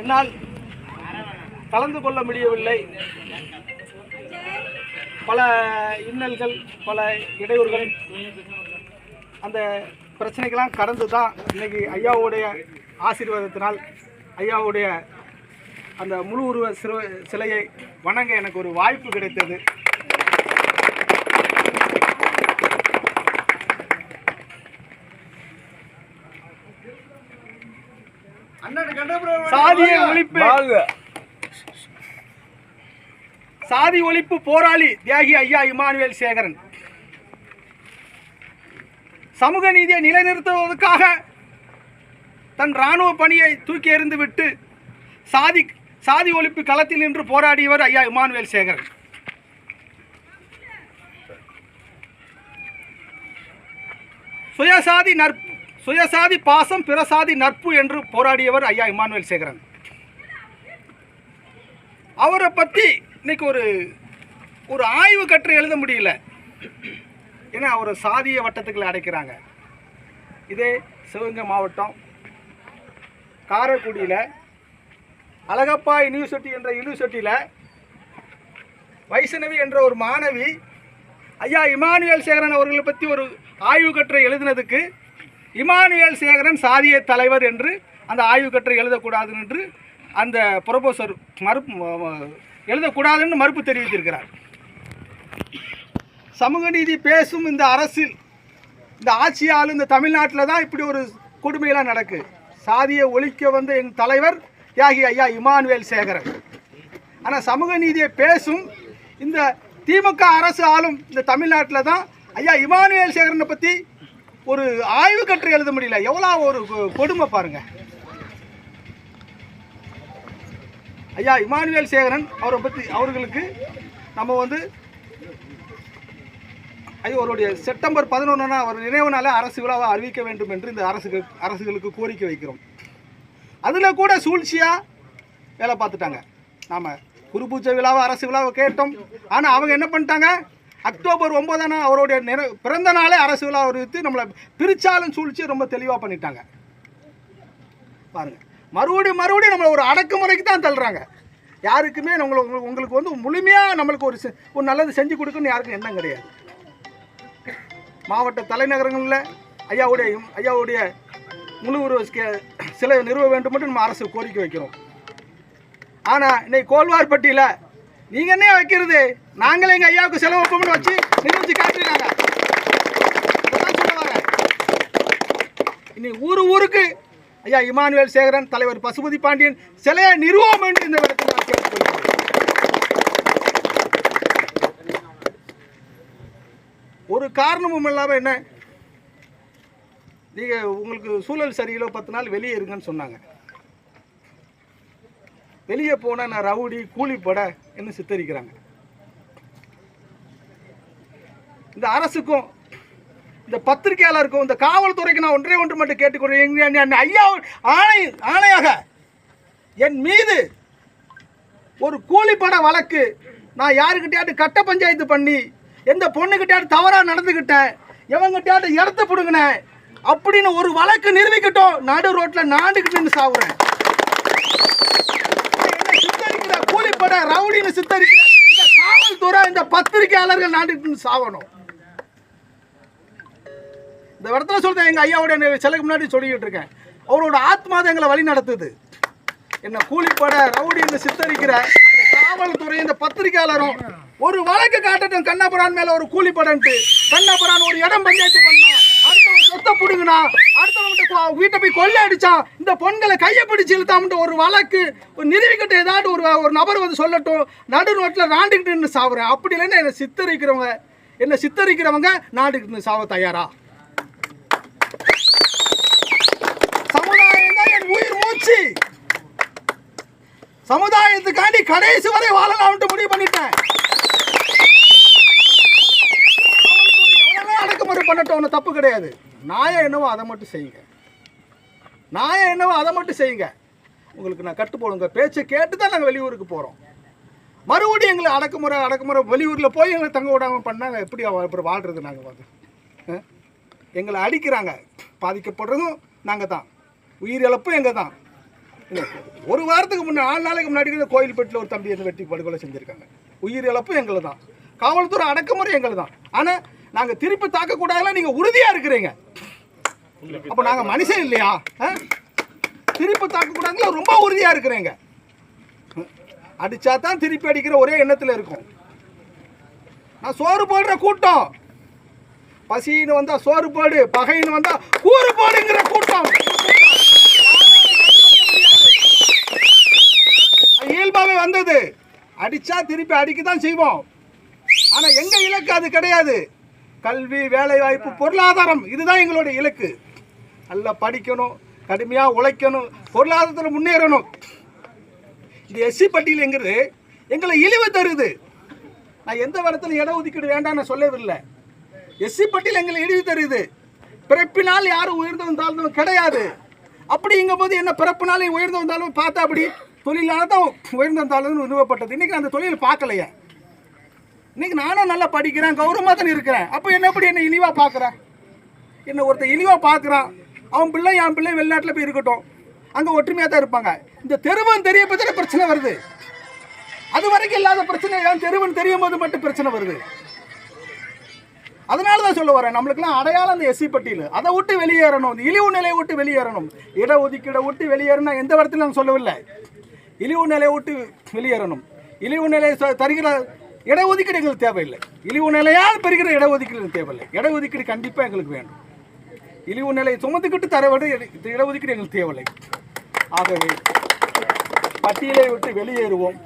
என்னால் கலந்து கொள்ள முடியவில்லை. பல இன்னல்கள் பல இடையூறுகள் அந்த பிரச்சனைகள்லாம் கடந்து தான் இன்னைக்கு ஐயாவுடைய ஆசீர்வாதத்தினால் ஐயாவுடைய அந்த முழு உருவ சிறு சிலையை வணங்க எனக்கு ஒரு வாய்ப்பு கிடைத்தது. சாதிய ஒழிப்பு. சாதி ஒழிப்பு போராளி தியாகி ஐயா இமானுவேல் சேகரன். சமூக நீதியை நிலைநிறுத்துவதற்காக தன் இராணுவ பணியை தூக்கி எறிந்து விட்டு சாதி சாதி ஒழிப்பு களத்தில் நின்று போராடியவர் ஐயா இமானுவேல் சேகரன். சுயசாதி நற்பு சுயசாதி பாசம் பிறசாதி நட்பு என்று போராடியவர் ஐயா இமானுவேல் சேகரன். அவரை பற்றி இன்னைக்கு ஒரு ஒரு ஆய்வு கற்று எழுத முடியல. ஏன்னா அவர் சாதிய வட்டத்துக்குள்ள அடைக்கிறாங்க. இதே சிவகங்கை மாவட்டம் காரைக்குடியில் அழகப்பா யூனிவர்சிட்டி என்ற யூனிவர்சிட்டியில் வைஷ்ணவி என்ற ஒரு மாணவி ஐயா இமானுவேல் சேகரன் அவர்களை பற்றி ஒரு ஆய்வு கட்டுரை எழுதினதுக்கு இமானுவேல் சேகரன் சாதிய தலைவர் என்று அந்த ஆய்வு கட்டுரை எழுதக்கூடாது என்று அந்த ப்ரொபோசர் மறுப்பு எழுதக்கூடாதுன்னு மறுப்பு தெரிவித்திருக்கிறார். சமூக நீதி பேசும் இந்த அரசில் இந்த ஆட்சியால் இந்த தமிழ்நாட்டில் தான் இப்படி ஒரு கொடுமையெல்லாம் நடக்கு. சாதியை ஒழிக்க வந்த என் தலைவர் தியாகி ஐயா இமானுவேல் சேகரன். ஆனால் சமூக நீதியை பேசும் இந்த திமுக அரசு ஆளும் இந்த தமிழ்நாட்டில் தான் ஐயா இமானுவேல் சேகரனை பற்றி ஒரு ஆய்வு கட்டுரை எழுத முடியல. எவ்வளோ ஒரு கொடுமை பாருங்க. ஐயா இமானுவேல் சேகரன் அவரை பற்றி அவர்களுக்கு நம்ம வந்து ஐயோ அவருடைய செப்டம்பர் பதினொன்றுனா அவர் நினைவு நாள அரசு விழாவை அறிவிக்க வேண்டும் என்று இந்த அரசுக்கு அரசுகளுக்கு கோரிக்கை வைக்கிறோம். அதில் கூட சூழ்ச்சியாக வேலை பார்த்துட்டாங்க. நாம் குரு பூஜை விழாவை அரசு விழாவை கேட்டோம். ஆனால் அவங்க என்ன பண்ணிட்டாங்க? அக்டோபர் ஒன்பதாம் அவருடைய நிற பிறந்த நாளே அரசு விழா அறிவித்து நம்மளை பிரிச்சாலும் சூழ்ச்சி ரொம்ப தெளிவாக பண்ணிட்டாங்க. பாருங்க. மறுபடியும் மறுபடியும் நம்மளை ஒரு அடக்குமுறைக்கு தான் தள்ளுறாங்க. யாருக்குமே நம்மளை உங்களுக்கு- உங்களுக்கு வந்து முழுமையாக நம்மளுக்கு ஒரு செ- ஒரு நல்லது செஞ்சு கொடுக்குன்னு யாருக்கும் எண்ணம் கிடையாது. மாவட்ட தலைநகரங்களில் ஐயாவுடைய ஐயாவுடைய முழு உருவ சிலை நிறுவ வேண்டும் என்று நம்ம அரசு கோரிக்கை வைக்கிறோம். ஆனால் இன்னைக்கு கோல்வார்பட்டியில் நீங்கள் என்ன வைக்கிறது? நாங்களே எங்கள் ஐயாவுக்கு செலவு வைப்போம்னு வச்சு நிரூபிச்சு காட்டுறாங்க இன்னைக்கு ஊரு ஊருக்கு ஐயா இமானுவேல் சேகரன் தலைவர் பசுபதி பாண்டியன் சிலையை நிறுவோம் என்று இந்த இடத்தில் நான் கேட்டுக்கொள்கிறேன். ஒரு காரணமும் இல்லாமல் என்ன? நீங்கள் உங்களுக்கு சூழல் சரியில்லை பத்து நாள் வெளியே இருங்கன்னு சொன்னாங்க. வெளியே போனால் நான் ரவுடி கூலிப்பட என்று சித்தரிக்கிறாங்க? இந்த அரசுக்கும் இந்த பத்திரிகையாளருக்கும் இந்த காவல்துறைக்கு நான் ஒன்றே ஒன்று மட்டும் கேட்டுக்கொள்கிறேன் ஐயா ஆணை ஆணையாக என் மீது ஒரு கூலிப்பட வழக்கு நான் யாருக்கிட்டையாட்டு கட்ட பஞ்சாயத்து பண்ணி எந்த பொண்ணுக்கிட்டையாட்டு தவறாக நடந்துக்கிட்டேன் எவங்கிட்டையாட்டு இடத்த பிடுங்கினேன் அப்படின்னு ஒரு வழக்கு நிரூபிக்கட்டும் நடு ரோட்டில் நாண்டுக்கிட்டு நின்று சித்தரிக்கிற ரவுடின்னு சித்தரிக்கிற இந்த காவல்துறை இந்த பத்திரிகையாளர்கள் நாட்டு சாகணும். இந்த இடத்துல சொல்றேன் எங்க ஐயாவுடைய சிலைக்கு முன்னாடி சொல்லிக்கிட்டு இருக்கேன். அவரோட ஆத்மா தான் எங்களை வழி நடத்துது. என்ன கூலிப்பட ரவுடின்னு சித்தரிக்கிற இந்த காவல்துறை இந்த பத்திரிகையாளரும் ஒரு வழக்கு காட்டட்டும் கண்ணபுரான் மேல ஒரு கூலிப்படன்ட்டு கண்ணபுரான் ஒரு இடம் பஞ்சாயத்து பண்ணா சொத்தை பிடுங்கினா அடுத்தவங்க வீட்டை போய் கொள்ளை அடிச்சான் இந்த பொண்களை கையை பிடிச்சி இழுத்தாமட்டு ஒரு வழக்கு ஒரு நிரூபிக்கிட்ட ஏதாவது ஒரு ஒரு நபர் வந்து சொல்லட்டும் நடு ரோட்டில் நாண்டுக்கிட்டு நின்று சாவுறேன். அப்படி இல்லைன்னா என்னை சித்தரிக்கிறவங்க என்னை சித்தரிக்கிறவங்க நாட்டுக்கிட்டு நின்று சாவ தயாரா? சமுதாயம் தான் என் உயிர் மூச்சு. சமுதாயத்துக்காண்டி கடைசி வரை வாழலாம்ட்டு முடிவு பண்ணிட்டேன் காவல்துறை எவ்வளவோ பண்ணட்டும் ஒன்றும் தப்பு கிடையாது. நாயம் என்னவோ அதை மட்டும் செய்யுங்க. நாயம் என்னவோ அதை மட்டும் செய்யுங்க. உங்களுக்கு நான் கட்டுப்போடுங்க பேச்சை கேட்டு தான் நாங்கள் வெளியூருக்கு போகிறோம் மறுபடியும் எங்களை அடக்குமுறை அடக்குமுறை வெளியூரில் போய் எங்களை தங்க விடாமல் பண்ணாங்க எப்படி அப்புறம் வாழ்றது நாங்கள் வந்து எங்களை அடிக்கிறாங்க. பாதிக்கப்படுறதும் நாங்கள் தான். உயிரிழப்பும் எங்கள் தான்? ஒரு வாரத்துக்கு முன்னாடி நாலு நாளைக்கு முன்னாடி கூட கோயில்பட்டில் ஒரு தம்பி வந்து வெட்டி படுகொலை செஞ்சுருக்காங்க. உயிரிழப்பும் எங்களை தான். காவல்துறை அடக்குமுறை எங்களை தான். ஆனால் நாங்கள் திருப்பி தாக்கக்கூடாதுலாம் நீங்கள் உறுதியாக இருக்கிறீங்க. அப்போ நாங்கள் மனுஷன் இல்லையா? ஆ? திருப்பி தாக்கக்கூடாதுல ரொம்ப உறுதியாக இருக்கிறீங்க. அடித்தா தான் திருப்பி அடிக்கிற ஒரே எண்ணத்தில் இருக்கும். நான் சோறு போடுற கூட்டம். பசின்னு வந்தால் சோறு போடு பகைன்னு வந்தால் கூறு போடுங்கிற கூட்டம். இயல்பாகவே வந்தது. அடிச்சா திருப்பி அடிக்க தான் செய்வோம். ஆனால் எங்கள் இலக்கு அது கிடையாது. கல்வி வேலைவாய்ப்பு பொருளாதாரம் இதுதான் எங்களுடைய இலக்கு. நல்லா படிக்கணும் கடுமையாக உழைக்கணும் பொருளாதாரத்தில் முன்னேறணும். இது எஸ்சி பட்டியலுங்கிறது எங்களை இழிவு தருது. நான் எந்த இடத்துல இட ஒதுக்கீடு வேண்டாம்னு சொல்லவில்லை. எஸ்சி பட்டியல் எங்களை இழிவு தருது. பிறப்பினால் யாரும் உயர்ந்தவன் தாழ்ந்தவன் கிடையாது. அப்படிங்கும் போது என்ன பிறப்பினாலே உயர்ந்தவன் தாழ்வு பார்த்தா அப்படி? தொழிலால தான் உயர்ந்தவன் தாழ்வுன்னு நிறுவப்பட்டது இன்றைக்கி அந்த தொழில் பார்க்கலையே. இன்னைக்கு நானும் நல்லா படிக்கிறேன் கௌரவமாக தான் இருக்கிறேன். அப்போ என்ன எப்படி என்ன இழிவாக பார்க்குறேன் என்ன ஒருத்தன் இழிவாக பார்க்குறான் அவன் பிள்ளை என் பிள்ளை வெளிநாட்டில் போய் இருக்கட்டும். அங்கே ஒற்றுமையாக தான் இருப்பாங்க. இந்த தெருவன் தெரிய பற்றி பிரச்சனை வருது. அது வரைக்கும் இல்லாத பிரச்சனை ஏன் தெருவன் தெரியும் போது மட்டும் பிரச்சனை வருது. அதனால தான் சொல்ல வரேன் நம்மளுக்குலாம் அடையாளம் அந்த எஸ்சி பட்டியல். அதை விட்டு வெளியேறணும். இந்த இழிவு நிலையை விட்டு வெளியேறணும். இடஒதுக்கீடை விட்டு வெளியேறணும் எந்த இடத்துல நான் சொல்லவில்லை. இழிவு நிலையை விட்டு வெளியேறணும். இழிவு நிலையை தருகிற இட ஒதுக்கீடு எங்களுக்கு தேவையில்லை. இழிவு நிலையால் பெறுகிற இடஒதுக்கீடு எங்களுக்கு தேவையில்லை. இட ஒதுக்கீடு கண்டிப்பாக எங்களுக்கு வேண்டும். இழிவு நிலையை சுமந்துக்கிட்டு தர விட இட ஒதுக்கீடு எங்களுக்கு தேவையில்லை. ஆகவே பட்டியலை விட்டு வெளியேறுவோம்.